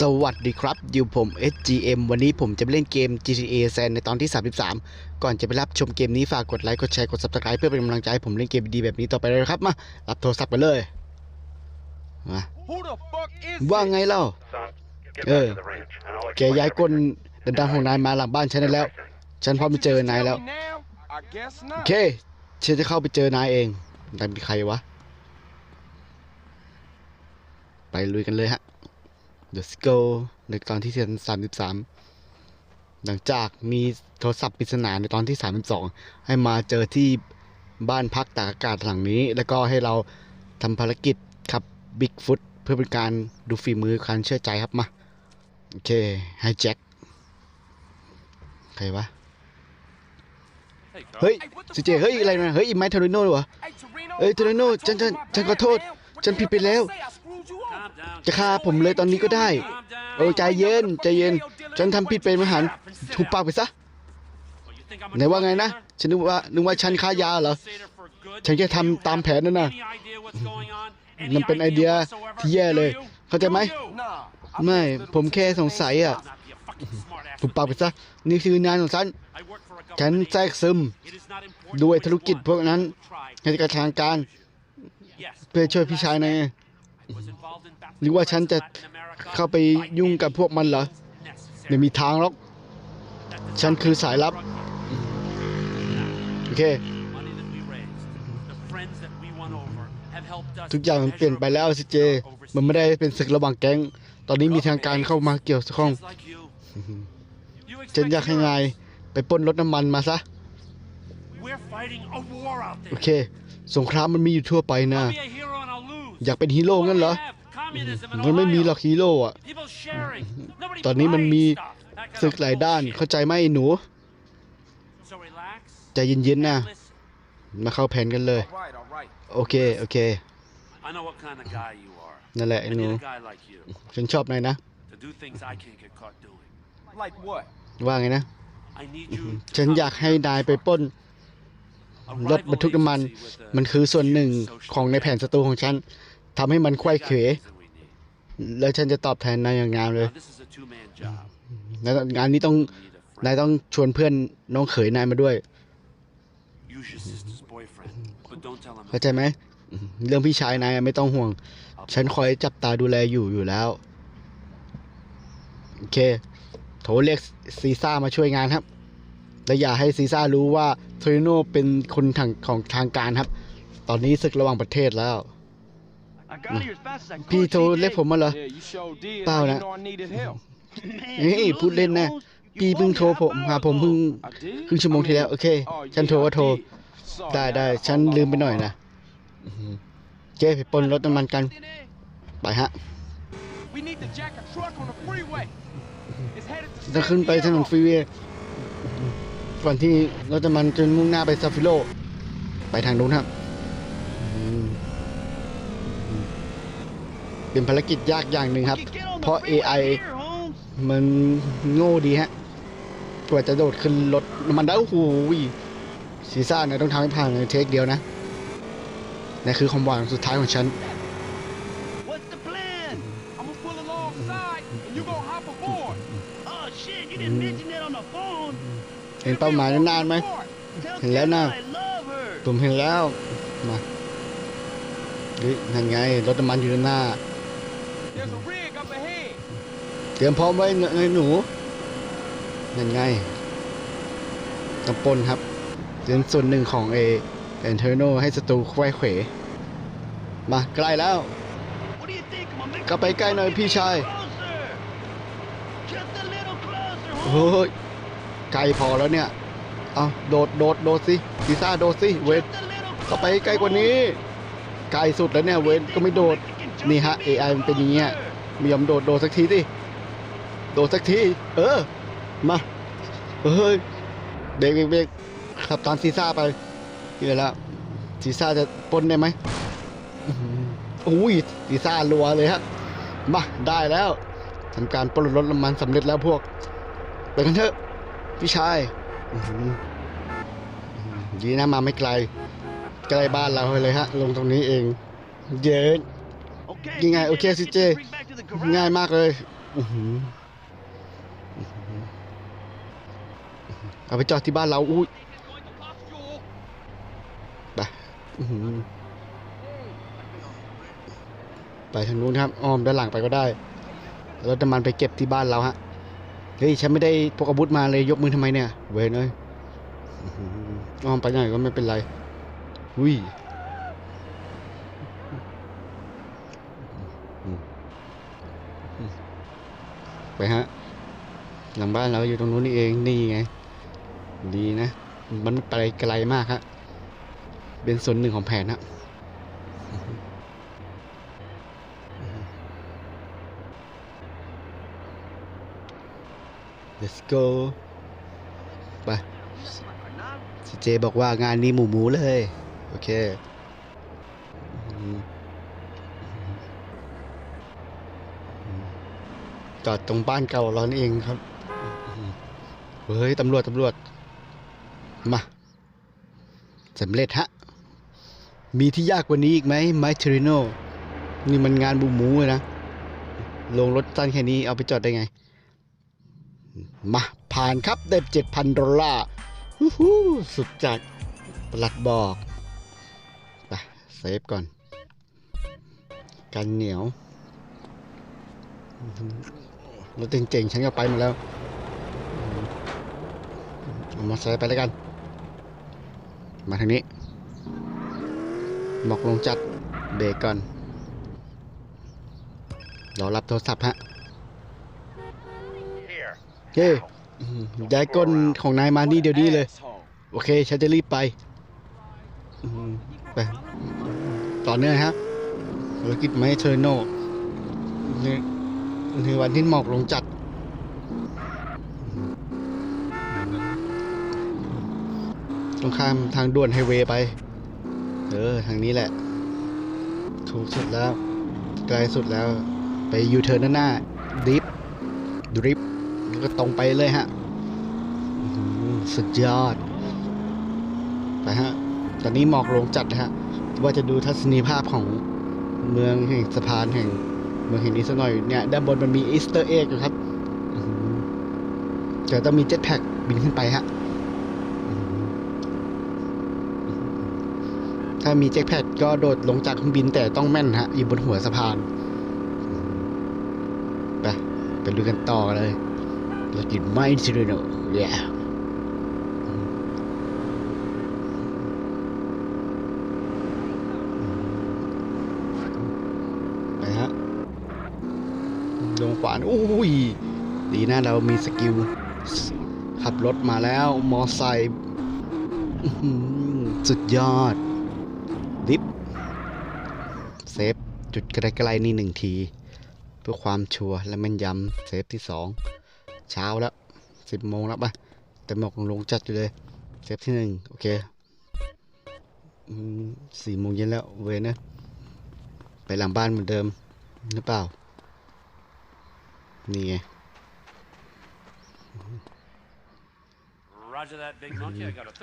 สวัสดีครับอยู่ผม SGM วันนี้ผมจะไปเล่นเกม GTA San ในตอนที่ 33 ก่อนจะไปรับชมเกมนี้ฝากกดไลค์ กดแชร์ กด Subscribe เพื่อเป็นกำลังใจให้ผมเล่นเกมดีแบบนี้ต่อไปเลยครับ มา รับโทรศัพท์กันเลย มา ว่าไงเล่า Son, get Eh, back to the range. and I'll แกย้ายกลดังๆของนายมาหลังบ้านฉันได้แล้ว ฉันพร้อมไปเจอนายแล้ว โอเค ฉันจะเข้าไปเจอนายเองนายเป็นใครวะ ไปลุยกันเลยฮะ Let's go ในตอนที่สามสิบสามหลังจากมีโทรศัพท์ปริศนาในตอนที่32ให้มาเจอที่บ้านพักตากอากาศหลังนี้ แล้วก็ให้เราทำภารกิจขับบิ๊กฟุตเพื่อเป็นการดูฝีมือการเชื่อใจครับมาโอเคให้แจ็คใครวะเฮ้ยซีเจเฮ้ยอะไรนะเฮ้ยไม้เทอร์โน่วะ Hey, Torino, เอ้ย Torino I told ฉันฉันฉันขอโทษ ฉันผิดไปแล้ว จะฆ่าผมเลยตอนนี้ก็ได้เออใจเย็นใจเย็น ฉันทำผิดเป็นมหันถูกปากไปซะไหนว่าไงนะ ฉันนึกว่านึกว่าฉันค้ายาเหรอ ฉันแค่ทำตามแผนนั่นน่ะมันเป็นไอเดียที่แย่เลย เข้าใจไหม ไม่ ผมแค่สงสัยอะถูกปากไปซะ นี่คืองานของฉัน ฉันแทรกซึม ด้วยธุรกิจพวกนั้นในกระทางการ เพื่อช่วยพี่ชายนาย หรือว่าฉันจะเข้าไปยุ่งกับพวกมันเหรอไม่มีทางหรอก ฉันคือสายลับ โอเค ทุกอย่างมันเปลี่ยนไปแล้วสิเจ มันไม่ได้เป็นศึกระหว่างแก๊ง ตอนนี้มีทางการเข้ามาเกี่ยวข้อง ฉันอยากให้นายไปป้นรถน้ำมันมาซะ โอเค สงครามมันมีอยู่ทั่วไปนะ อยากเป็นฮีโร่งั้นเหรอ มันไม่มีหรอกฮีโร่อะตอนนี้มันมีศึกหลายด้านเข้าใจไหมหนู ใจเย็นๆนะ มาเข้าแผนกันเลย โอเค โอเค นั่นแหละไอ้หนู ฉันชอบนายนะ ว่าไงนะ ฉันอยากให้นายไปป้นรถบรรทุกน้ำมัน มันคือส่วนหนึ่งของในแผนศัตรูของฉันทำให้มันควายเขว แล้วฉันจะตอบแทนนายอย่างงามเลย Now, this is a two-man job. แล้วงานนี้ต้อง You need a friend. นายต้องชวนเพื่อนน้องเขยนายมาด้วย Use your sister's boyfriend, but don't tell him. เข้าใจไหมเรื่องพี่ชายนายไม่ต้องห่วง I'll ฉันคอยจับตาดูแลอยู่อยู่แล้ว โอเคโทรเรียกซีซ่ามาช่วยงานครับ และอย่าให้ซีซ่ารู้ว่าโทริโนเป็นคนทางของทางการครับ ตอนนี้ศึกระหว่างประเทศแล้ว พี่โทรเรียกผมมาเหรอ Yeah, you sure did. Bao How you nè. know I needed help? Man, เฮ้ย you พูดเล่น losing นะ it, Holmes. You พี่เพิ่ง phoned โทร me ผม half หา hour ผมเพิ่ง ago. I did. ครึ่งชั่วโมงที่แล้ว โอเค Oh, ฉันโทร yeah, ก็ I โทร did. Sorry, ได้ได้ I- ฉัน hold ลื on, มไปหน่อย hold นะ on. อือหือเจ๊ไปปล้นรถน้ำมันกัน ไปฮะ We need to jack a truck on the freeway. It's headed to จะขึ้นไปถนนฟรีเวย์ก่อนที่รถน้ำมันจะมุ่งหน้าไปซาฟิโล ไปทางนู้นครับอืม เป็นภารกิจยากอย่างหนึ่งครับ You get on the เพราะ freeway AI here, Holmes. มันโง่ดีฮะกว่าจะโดดขึ้นรถน้ำมันได้โอ้โหซีซ่าเนี่ยต้องทำให้ผ่านในเทคเดียวนะนี่คือความหวังสุดท้ายของฉัน What's the plan? I'm gonna pull alongside and you gonna hop aboard. Oh shit, you didn't mention that on the phone. เห็นเป้าหมายนั้นนานไหม Tell Hình lẽ Kendall nào? I love her. ผมเห็นแล้วมาเฮ้ยนั่นไงรถน้ำมันอยู่ด้านหน้า เตรียมพร้อมไว้ไงหนูนั่นไงกำปนครับเป็นส่วนหนึ่งของเอเอนเทอร์โนให้ศัตรูควายเขวมาใกล้แล้วก็ไปใกล้หน่อยพี่ชายโอ้ยไกลพอแล้วเนี่ย เอาโดดโดดโดดสิซีซ่าโดดสิเวนก็ไปใกล้กว่านี้ ไกลสุดแล้วเนี่ยเวนก็ไม่โดด นี่ฮะ AI มันเป็นอย่างเงี้ยไม่ยอมโดดโดดสักทีสิ โดดสักที เออ มาเฮ้ยเบรกเบรกเบรกขับตามซีซ่าไปเดี๋ยวแล้วซีซ่าจะปล้นได้ไหมอื้อหืออุ้ยซีซ่ารัวเลยฮะ มา ได้แล้วทำการปล้นรถน้ำมันสำเร็จแล้วพวก ไปกันเถอะ พี่ชายอื้อหือดีนะมาไม่ไกล ใกล้บ้านเราเลยฮะ ลงตรงนี้เอง เย็น Okay, Nhìn này, get ok, this- chị get Chê. this rig back to to the garage. ง่ายมากเลย อื้อหืออื้อหือ เอาไปจอดที่บ้านเราอุ้ยไปอือหือไปทางนู้นครับอ้อมด้านหลังไปก็ได้รถน้ำมันไปเก็บที่บ้านเราฮะเฮ้ยฉันไม่ได้พกอาวุธมาเลยยกมือทำไมเนี่ย เวยเนยอื้อหืออ้อมไปไหนก็ไม่เป็นไรอุ้ยไปฮะหลังบ้านเราอยู่ตรงนู้นนี่เองนี่ไง ดีนะ มันไปไกลมากฮะเป็นส่วนหนึ่งของแผนฮะ let's go ไปซีเจบอกว่างานนี้หมูหมูเลย โอเคจอดตรงบ้านเก่าเรานี่เองครับ เฮ้ย ตำรวจ ตำรวจ มาสำเร็จฮะ มีที่ยากกว่านี้อีกไหมไมเทริโนนี่มันงานบูมูเลยนะ ลงรถสั้นแค่นี้เอาไปจอดได้ไง มา ผ่านครับ ได้เจ็ดพันดอลลาร์ฮู้ฮู้สุดจัดปลัดบอกไปเซฟก่อน กันเหนียวรถเจ๋งๆ ฉันก็ไปมดแล้ว เอามาใส่ไปแล้วกัน มาทางนี้หมอกลงจัดเบรกก่อนรอรับโทรศัพท์ฮะเฮ้ย้ายก้นของนายมานี่เดี๋ยวนี้เลย โอเค ฉันจะรีบไปไป ต่อเนื่องครับภารกิจไม่เทอร์โนนี่ในวันที่หมอกลงจัด ต้องข้ามทางด่วนไฮเวย์ไป เออ ทางนี้แหละ ถูกสุดแล้ว ไกลสุดแล้ว ไปยูเทิร์นหน้าดิฟดริฟแล้วก็ตรงไปเลยฮะสุดยอด ไปฮะ ตอนนี้หมอกลงจัดนะฮะ ว่าจะดูทัศนียภาพของเมืองแห่งสะพานแห่ง เมืองแห่งนี้สักหน่อยเนี่ย ด้านบนมันมีอีสเตอร์เอ็กครับอื้อหือจะต้องมีเจ็ตแพ็กบินขึ้นไปฮะอื้อหือ ถ้ามีเจ็ตแพ็กก็โดดลงจากเครื่องบินแต่ต้องแม่นฮะ อยู่บนหัวสะพาน ไป ไปดูกันต่อเลยเรากินไม่ชิโนเย้ไปฮะ ลงขวานอุ้ย ดีนะเรามีสกิล ขับรถมาแล้ว มอไซค์สุดยอด ดิฟเซฟจุดไกลๆนี่หนึ่งที เพื่อความชัวร์และแม่นยำเซฟที่สองเช้าแล้วสิบโมงแล้วปะแต่หมอกลงจัดอยู่เลย เซฟที่หนึ่งโอเคสี่โมงเย็นแล้วเวยนะ ไปหลังบ้านเหมือนเดิมหรือเปล่า นี่ไง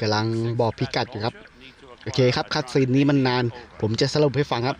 กำลัง36บอกพิกัดอยู่ครับ Need to โอเคครับ acquire คัดซีนนี้มันนาน ผมจะสรุปให้ฟังครับ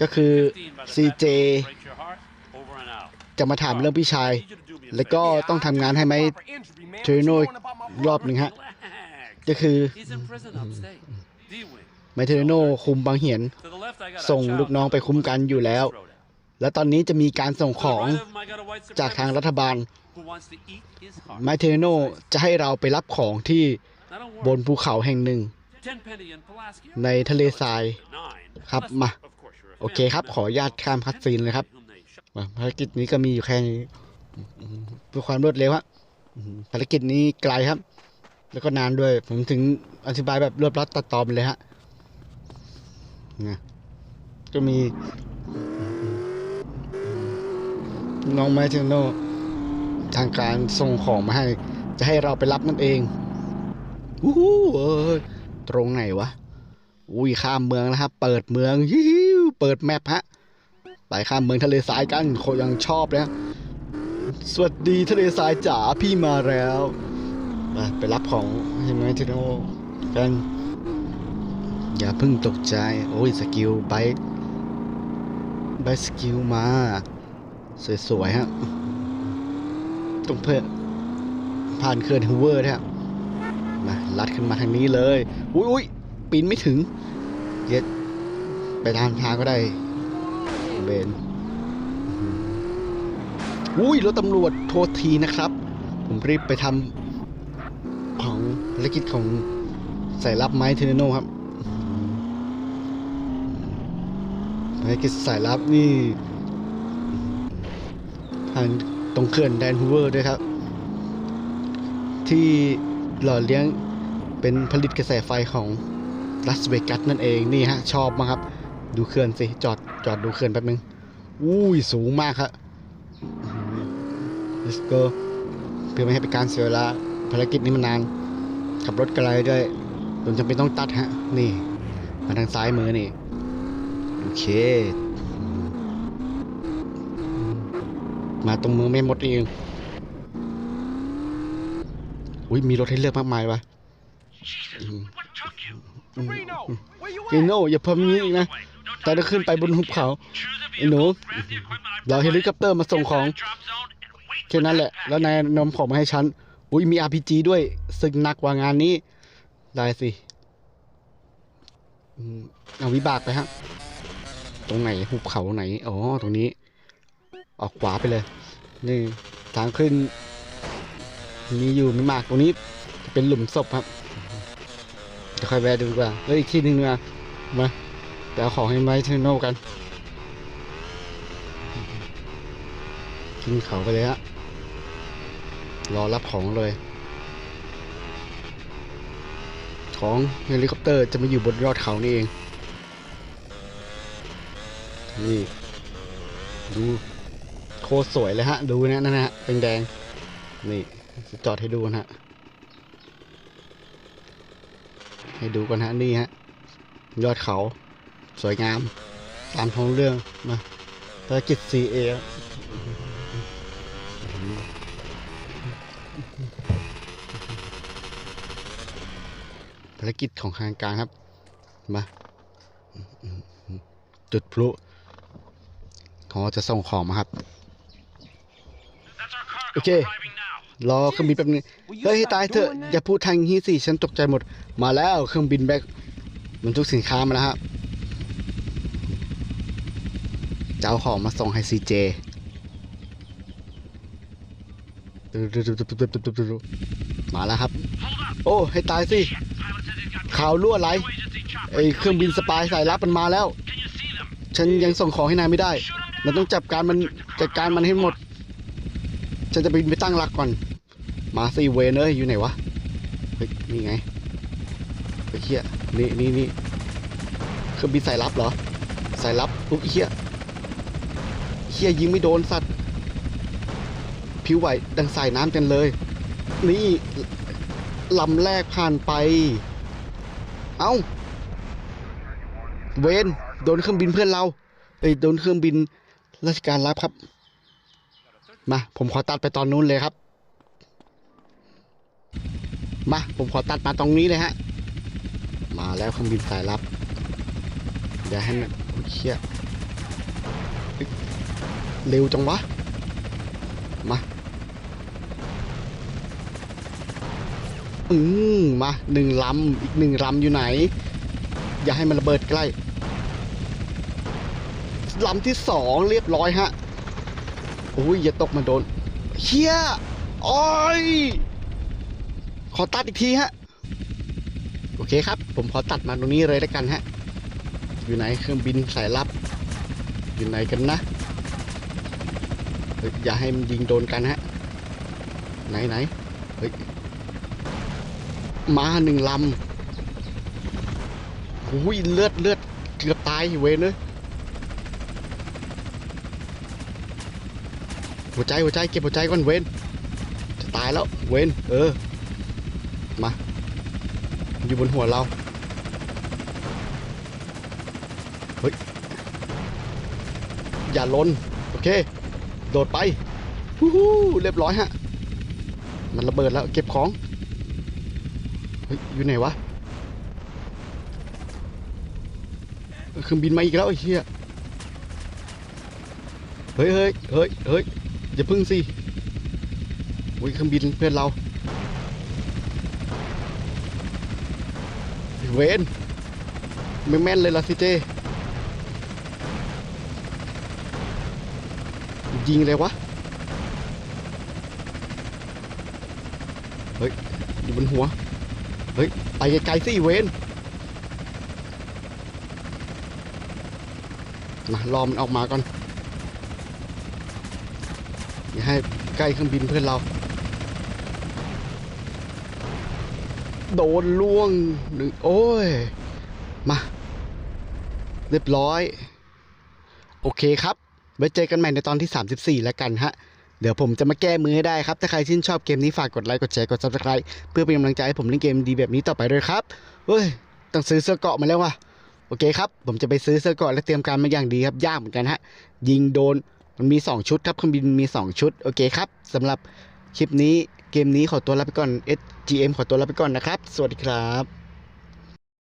ก็คือ15 by the CJ back, break your heart, over and out. จะมาถามเรื่องพี่ชาย Need you to do me a แล้วก็ favor. ต้องทำงานให้ไหมเทรโนรอบหนึ่งฮะ Relax. ก็คือ He's in prison upstate. D-wing. ไมเทโนคุมบางเหียน To the left, I got a ส่ง child ลูกน้องไปคุ้มกันอยู่แล้ว และตอนนี้จะมีการส่ง To the ของ right of him, I got a white จากทางรัฐ supremacist บาล who wants to eat his heart. ไมเทโนจะให้เราไปรับของที่ Now don't worry. บนภูเขาแห่งหนึ่ง Tenpenny and Pulaski. ในทะเลทราย Nine. ครับ Unless, มา of course, you're a โอเค family ครับ ขออ member นุญาตข้ามคัดซีนเลยครับ whom they shot. มาภารกิจนี้ก็มีอยู่แค่นี้อืมเพื่อความรวดเร็วฮะอืมภารกิจนี้ไกลครับ แล้วก็นานด้วย ผมถึงอธิบายแบบรวบรัดตัดตอนไปเลยฮะนะก็มีน้องไมเทโน ทางการส่งของมาให้ จะให้เราไปรับนั่นเองอู้หูเอ้ตรงไหนวะ อุ้ยข้ามเมืองแล้วครับ เปิดเมืองยิวเปิดแมปฮะ ไปข้ามเมืองทะเลทรายกันโคยังชอบนะ สวัสดีทะเลทรายจ๋าพี่มาแล้วไปไปรับของใช่ไหมทีโนกัน อย่าเพิ่งตกใจ โอ้ยสกิลไบค์ไบสกิลมา สวยๆฮะ ต้องเพิ่มผ่านเขื่อนฮูเวอร์นะครับมาลัดขึ้นมาทางนี้เลยอุ้ยอุ้ยปีนไม่ถึงเย็ดไปทางทางก็ได้เบนอุ้ยรถตำรวจโทษทีนะครับ ผมรีบไปทำของภารกิจของสายลับไม้เทนโนครับภารกิจสายลับนี่ทาง ตรงเขื่อนแดนฮูเวอร์ด้วยครับ ที่หล่อเลี้ยงเป็นผลิตกระแสไฟของลาสเวกัสนั่นเองนี่ฮะชอบมากครับ ดูเขื่อนสิจอดจอดดูเขื่อนแป๊บนึงอุ้ยสูงมากครับ let's go เพื่อไม่ให้เป็นการเสียเวลาภารกิจนี้มันนาน ขับรถไกลด้วยจนจำเป็นต้องตัดฮะ นี่ มาทางซ้ายมือนี่ โอเค มาตรงเมืองไม่หมดเองอุ้ยมีรถให้เลือกมากมายวะ Reno, where you กิ at? โน่อย่าเพิ่มนี้อีกนะตอนจะขึ้นไปบนหุบเขาไอ้หนูเราเฮลิคอปเตอร์มาส่งของแค่นั้นแหละ แล้วนายนำของมาให้ฉัน อุ้ยมี RPG ด้วยสึกหนักกว่างานนี้ ได้สิอืมเอาวิบากไปฮะ ตรงไหนหุบเขาไหน อ๋อ ตรงนี้ ออกขวาไปเลย นี่ทางขึ้น มีอยู่ไม่มากตรงนี้จะเป็นหลุมศพครับเดี๋ยวค่อยแวะดูดีกว่าแล้วอีกที่หนึ่งนะมาเดี๋ยวเอาของให้ไม้เทอร์โนกันขึ้นเขาไปเลยฮะรอรับของเลย ของเฮลิคอปเตอร์จะมาอยู่บนยอดเขานี่เอง นี่ ดู ตรสวยเลยฮะ ดูนะนั่นนะฮะแดงๆนี่จอดให้ดูนะฮะให้ดูกันฮะนี่ฮะ ยอดเขาสวยงาม ตามท้องเรื่องมาภารกิจ CA ภารกิจของทางการครับ มา จุดพลุเขาจะส่งของมาครับ เค รอเครื่องบินแป๊บนึง Will you เฮ้ยให้ stop ตายเถอะ doing that? อย่าพูดทางนี้สิฉันตกใจหมด มาแล้วเครื่องบินแบกบรรทุกสินค้ามาแล้วครับจะเอาของมาส่งให้ซีเจมาแล้วครับ โอ้ ให้ตายสิ ข่าวรั่วไหลไอเครื่องบินสปายสายลับมันมาแล้ว ฉันยังส่งของให้นายไม่ได้ มันต้องจับการมันจัดการมันให้หมด ฉันจะบินไปตั้งหลักก่อน มาสิเวนเอ้ยอยู่ไหนวะ เฮ้ยนี่ไงไอ้เหี้ยนี่นี่นี่เครื่องบินสายลับเหรอ สายลับอุ๊ยเหี้ยเหี้ยยิงไม่โดนสัตว์ ผิวไหวดังสายน้ำกันเลย นี่ลำแรกผ่านไป เอ้า เวน โดนเครื่องบินเพื่อนเราเอ้โดนเครื่องบินราชการรับครับ มา ผมขอตัดไปตอนนู้นเลยครับ มา ผมขอตัดมาตรงนี้เลยฮะ มาแล้วเครื่องบินสายลับ เดี๋ยวให้มันเชี่ยเฮ้ยเร็วจังวะ มา อืมมาหนึ่งลำอีกหนึ่งลำอยู่ไหน อย่าให้มันระเบิดใกล้ลำที่สองเรียบร้อยฮะ อ้ยอย่าตกมาโดนเฮียโอ้ยขอตัดอีกทีฮะ โอเคครับ ผมขอตัดมาตรงนี้เลยแล้วกันฮะ อยู่ไหนเครื่องบินสายลับ อยู่ไหนกันนะเฮ้ยอย่าให้มันยิงโดนกันฮะ ไหนไหนเฮ้ยมาหนึ่งลำโอ้ยเลือดเลือดเกือบตายเวนเลย หัวใจหัวใจเก็บหัวใจก่อนเวนจะตายแล้วเวนเออ มา อยู่บนหัวเราเฮ้ยอย่าลนโอเค โดดไปฮู้ฮู้เรียบร้อยฮะ มันระเบิดแล้วเก็บของเฮ้ยอยู่ไหนวะเครื่องบินมาอีกแล้วไอ้เหี้ยเฮ้ยเฮ้ยเฮ้ยเฮ้ย อย่าพึ่งสิอุ้ยเครื่องบินเพื่อนเราเวนไม่แม่นเลยล่ะสิเจ ยิงเลยวะ เฮ้ย อยู่บนหัว เฮ้ย ไปไกลๆสิเวนมารอมันออกมาก่อน อย่า ให้ใกล้เครื่องบินเพื่อนเรา โดนล่วงหนึ่งโอ้ย มา เรียบร้อย โอเคครับ ไว้เจอกันใหม่ในตอนที่ 34 แล้วกันฮะเดี๋ยวผมจะมาแก้มือให้ได้ครับ ถ้าใครชื่นชอบเกมนี้ฝากกดไลค์ กดแชร์ กด subscribe เพื่อเป็นกำลังใจให้ผมเล่นเกมดีแบบนี้ต่อไปด้วยครับเฮ้ย ต้องซื้อเสื้อเกาะมาแล้วว่ะ โอเคครับ ผมจะไปซื้อเสื้อเกาะและเตรียมการมาอย่างดีครับ ยากเหมือนกันฮะ ยิงโดน มันมี 2 ชุดครับเครื่องบินมี 2 ชุด โอเคครับสำหรับคลิปนี้เกมนี้ขอตัวลาไปก่อน SGM ขอตัวลาไปก่อนนะครับ สวัสดีครับ